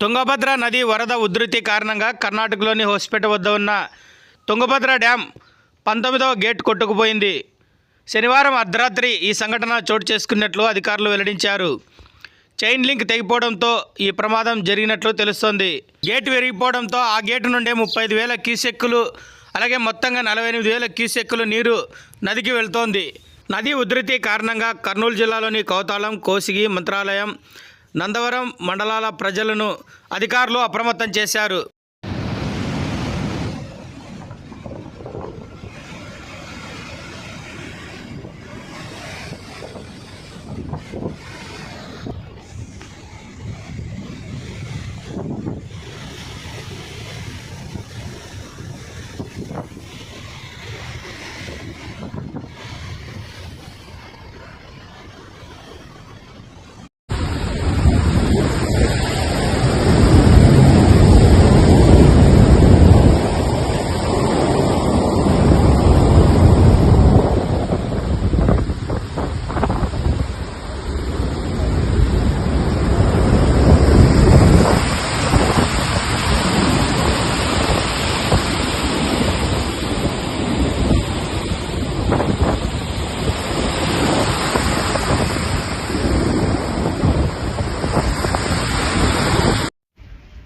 తుంగభద్ర నది వరద ఉధృతి కారణంగా కర్ణాటకలోని హోస్పేట వద్ద ఉన్న తుంగభద్ర డ్యాం పంతొమ్మిదవ గేట్ కొట్టుకుపోయింది. శనివారం అర్ధరాత్రి ఈ సంఘటన చోటు చేసుకున్నట్లు అధికారులు వెల్లడించారు. చైన్ లింక్ తెగిపోవడంతో ఈ ప్రమాదం జరిగినట్లు తెలుస్తోంది. గేట్ విరిగిపోవడంతో ఆ గేటు నుండే ముప్పై ఐదు వేల క్యూసెక్కులు అలాగే మొత్తంగా నలభై ఎనిమిది వేల క్యూసెక్కులు నీరు నదికి వెళ్తోంది. నది ఉధృతి కారణంగా కర్నూలు జిల్లాలోని కౌతాళం కోసిగి మంత్రాలయం నందవరం మండలాల ప్రజలను అధికారులు అప్రమత్తం చేశారు.